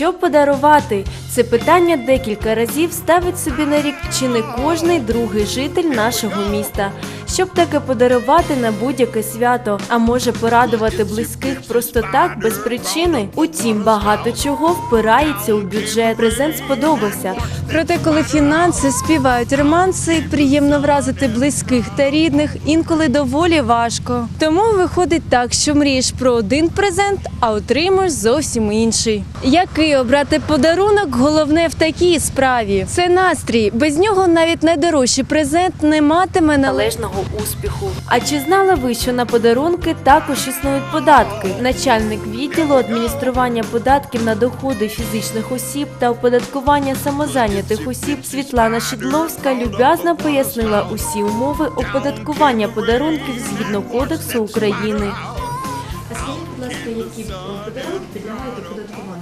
Що подарувати? Це питання декілька разів ставить собі на рік чи не кожний другий житель нашого міста. Щоб таке подарувати на будь-яке свято, а може порадувати близьких просто так, без причини. Утім, багато чого впирається у бюджет. Презент сподобався. Проте, коли фінанси співають романси, приємно вразити близьких та рідних інколи доволі важко. Тому виходить так, що мрієш про один презент, а отримуєш зовсім інший. Який обрати подарунок? Головне в такій справі. Це настрій. Без нього навіть найдорожчий презент не матиме належного успіху. А чи знали ви, що на подарунки також існують податки? Начальник відділу адміністрування податків на доходи фізичних осіб та оподаткування самозайнятих осіб Світлана Шідловська люб'язно пояснила усі умови оподаткування подарунків згідно Кодексу України. А скажіть, будь ласка, які подарунки підлягають оподаткуванню?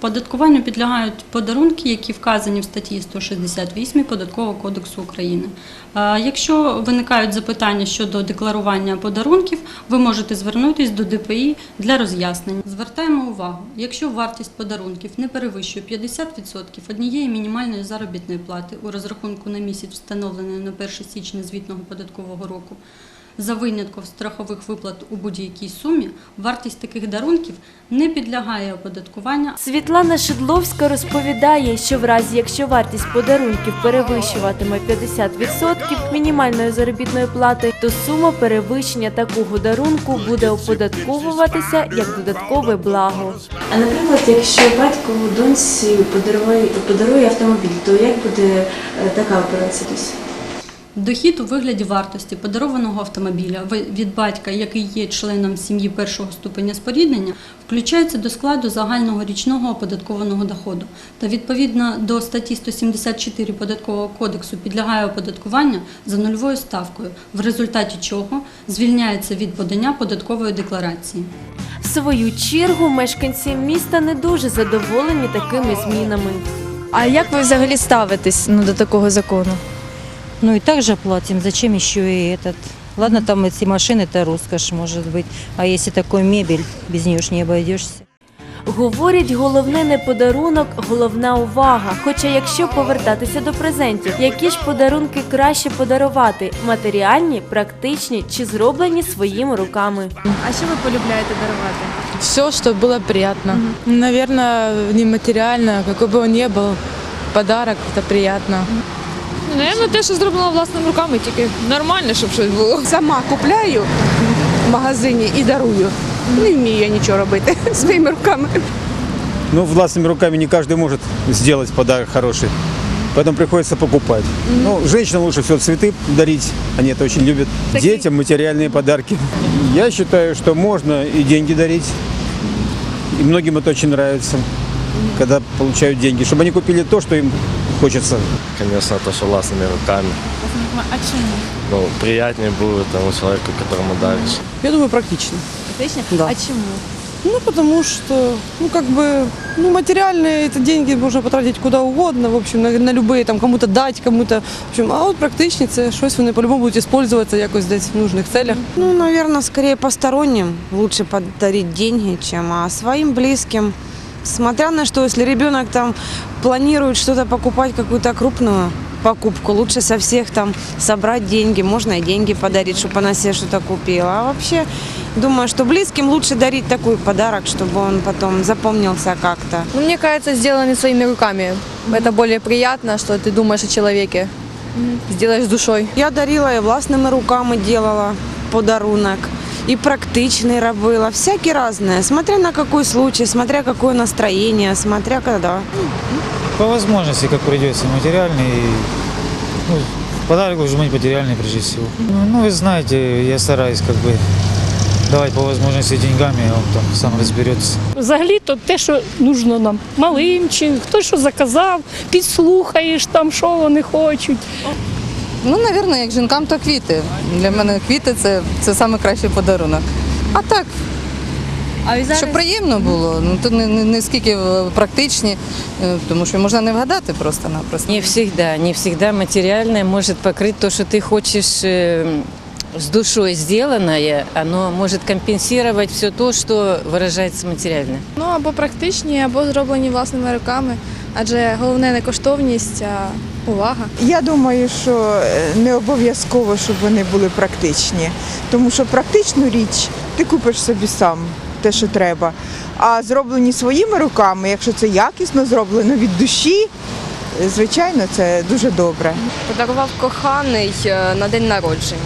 Податкуванню підлягають подарунки, які вказані в статті 168 Податкового кодексу України. Якщо виникають запитання щодо декларування подарунків, ви можете звернутися до ДПІ для роз'яснень. Звертаємо увагу, якщо вартість подарунків не перевищує 50% однієї мінімальної заробітної плати у розрахунку на місяць, встановленої на 1 січня звітного податкового року, за винятком страхових виплат у будь-якій сумі, вартість таких дарунків не підлягає оподаткуванню, Світлана Шидловська розповідає, що в разі, якщо вартість подарунків перевищуватиме 50% мінімальної заробітної плати, то сума перевищення такого дарунку буде оподатковуватися як додаткове благо. А наприклад, якщо батько доньці подарує, подарує автомобіль, то як буде така операція? Дохід у вигляді вартості подарованого автомобіля від батька, який є членом сім'ї першого ступеня споріднення, включається до складу загального річного оподаткованого доходу та відповідно до статті 174 податкового кодексу підлягає оподаткуванню за нульовою ставкою, в результаті чого звільняється від подання податкової декларації. В свою чергу мешканці міста не дуже задоволені такими змінами. А як ви взагалі ставитесь ну, до такого закону? Ну и так же платим, зачем еще и этот? Ладно, там эти машины, это роскошь может быть, а если такой мебель, без нее ж не обойдешься. Говорять, головне не подарунок, головна увага. Хоча, якщо повертатися до презентів, які ж подарунки краще подарувати: матеріальні, практичні чи зроблені своїми руками. А що ви полюбляєте дарувати? Все, что было приятно. Наверное, нематериально, какой бы он ни был, подарок это приятно. Ну, Наверно, те, що зроблено власними руками, тільки нормально, щоб щось було. Сама купляю в магазині і дарую. Не вмію я нічого робити своїми руками. Ну, властными руками не каждый может сделать подарок хороший. Поэтому приходится покупать. Ну, женщинам лучше всего цветы дарить. Они это очень любят. Детям материальные подарки. Я считаю, что можно и деньги дарить. И многим это очень нравится, когда получают деньги. Чтобы они купили то, что им хочется. Конечно, то, что властными руками. А чому? Ну, приятнее будет тому человеку, которому даришь. Я думаю, практично. Практично? Да. А чому? Ну, потому что, ну, как бы, ну, материальные это деньги можно потратить куда угодно, в общем, на, на любые, там, кому-то дать, кому-то, в общем, а от практичні це щось вони по-любому будуть использоваться якось десь в нужних целях. Ну, наверное, скорее посторонним лучше подарить деньги, чем а своим близким. Смотря на что, если ребенок там планирует что-то покупать, какую-то крупную покупку, лучше со всех там собрать деньги, можно и деньги подарить, чтобы она себе что-то купила. А вообще, думаю, что близким лучше дарить такой подарок, чтобы он потом запомнился как-то. Ну, мне кажется, сделанный своими руками. Это более приятно, что ты думаешь о человеке. Сделаешь с душой. Я дарила і власними руками делала подарунок, і практичний робила, всякі різне, смотря на який случай, смотря какое настроение, смотря когда. По возможности, как придется, материальный. и, Ну, подарок должен быть материальный прежде всего. Ну, ну, вы знаете, я стараюсь как бы давать по возможности деньгами, а он там сам разберется. Взагалі-то те, що нужно нам малим, чи хто що заказав, підслухаєш там, що вони хочуть. Ну, напевно, як жінкам, то квіти. Для мене квіти це, це найкращий подарунок. А так, А ви зараз... щоб приємно було, ну то не, не, не скільки е, практичні, е, тому що можна не вгадати просто-напросто. Не всегда, не всегда материальное может покрыть то, что ты хочешь э, с душой сделанное, оно может компенсировать все то, что выражается материально. Ну або практичні, або зроблені власними руками, адже головне не коштовність, а увага. Я думаю, що е, не обов'язково, щоб вони були практичні, тому що практичну річ ти купиш собі сам те, що треба. А зроблені своїми руками, якщо це якісно зроблено від душі, е, звичайно, це дуже добре. Подарував коханий е, на день народження.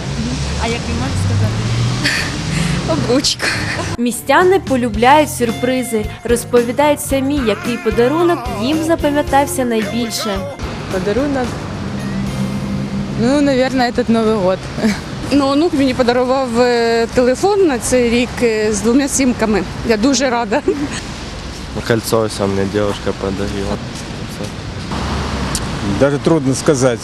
А як ви можете сказати? Обручка. Містяни полюбляють сюрпризи, розповідають самі, який подарунок їм запам'ятався найбільше. Подарунок. Ну, наверное, этот Новий год. Ну, онук мені подарував е, телефон на цей рік е, з двома сімками. Я дуже рада. Ну, Кольцо все мне девушка подарила. Даже трудно сказать.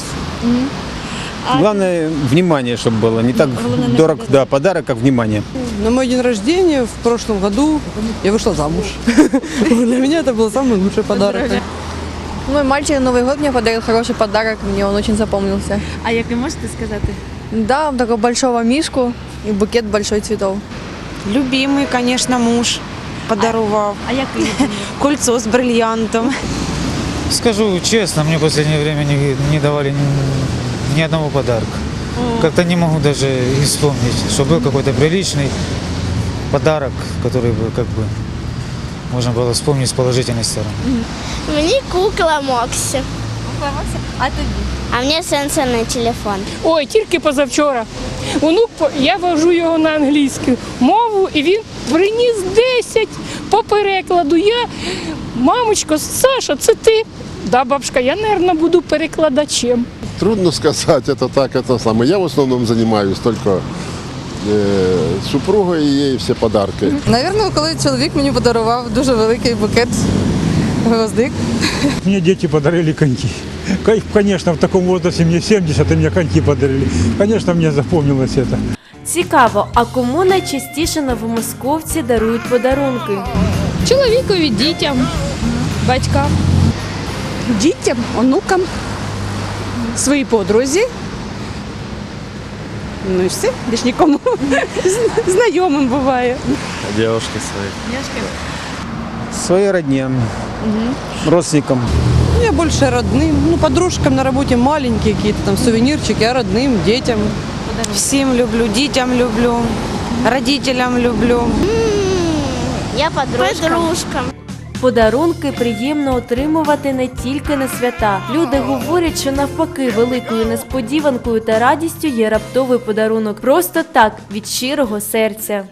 Главное, внимание, чтобы было. Не так дорог, да, подарок, как внимание. На мой день рождения в прошлом году я вышла замуж. Для меня это был самый лучший подарок. Мой мальчик на Новый год мне подарил хороший подарок, мне он очень запомнился. А як ви можете сказати? Да, такого большого мишку и букет большой цветов. Любимый, конечно, муж подарував. А як ви Кольцо с бриллиантом. Скажу честно, мне в последнее время не, не давали ни, ни одного подарка. Как-то не могу даже и вспомнить, что был какой-то приличный подарок, который бы как бы можно было вспомнить с положительной стороны. Мені кукла Моксі. А тобі? А мені сенсорний телефон. Ой, тільки позавчора. Онук, по- я вожу його на англійську мову, і він приніс 10 по перекладу. Я, мамочко, Саша, це ти? Да, бабушка, я, мабуть, буду перекладачем. Трудно сказать, это так, это самое. Я в основном занимаюсь только э, супругой и ей подарки. Навірно, коли чоловік мені подарував дуже великий букет гвоздик. Мне дети подарили коньки. Конечно, в таком возрасте мне 70, и мне коньки подарили. Конечно, мне запомнилось это. Цікаво, а кому найчастіше новомосковці дарують подарунки? Чоловікові, дітям, батькам. Дітям, онукам, своїй подрузі. Ну і все, більш нікому. Знайомим буває. Девушки свои. Своей родне, родственникам. Мне больше родным, ну, подружкам на работе маленькие какие-то там сувенирчики, а родным, детям. Всім люблю, дітям люблю, родителям люблю. Я подружка. Подружка. Подарунки приємно отримувати не тільки на свята. Люди говорять, що навпаки великою несподіванкою та радістю є раптовий подарунок. Просто так від щирого серця.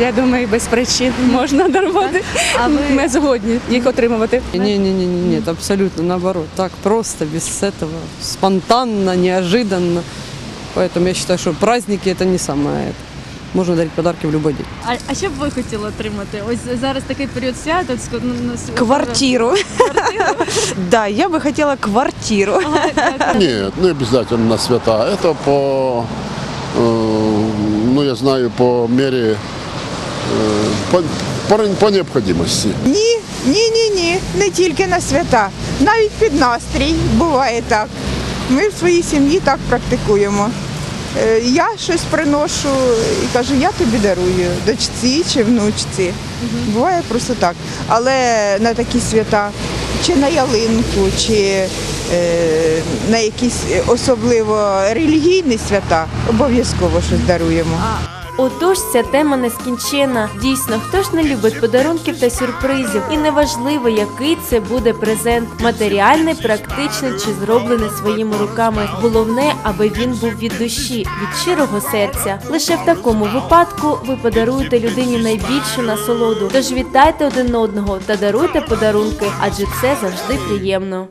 Я думаю, без причин можна дарувати. А ви Ми згодні їх отримувати. Не-не-не, нет, абсолютно наоборот. Так просто, без этого, спонтанно, неожиданно. Поэтому я считаю, что праздники это не самое это. Можно дарить подарки в любой день. а, а що б ви хотіли отримати? Ось зараз такий період свят. от ск- ну, ну, с- Квартиру. Да, я бы хотела квартиру. Нет, не обязательно на свята. Это по, э, ну я знаю, по мере, э, по, по, по необходимости. Ні, ні, ні, ні, не тільки на свята, навіть під настрій буває так. Ми в своїй сім'ї так практикуємо. Е, Я щось приношу і кажу, я тобі дарую дочці чи внучці. Буває просто так. Але на такі свята, чи на ялинку, чи е, на якісь особливо релігійні свята, обов'язково щось даруємо. Отож, ця тема нескінченна. Дійсно, хто ж не любить подарунків та сюрпризів, і неважливо, який це буде презент матеріальний, практичний чи зроблений своїми руками. Головне, аби він був від душі, від щирого серця. Лише в такому випадку ви подаруєте людині найбільшу насолоду. Тож вітайте один одного та даруйте подарунки, адже це завжди приємно.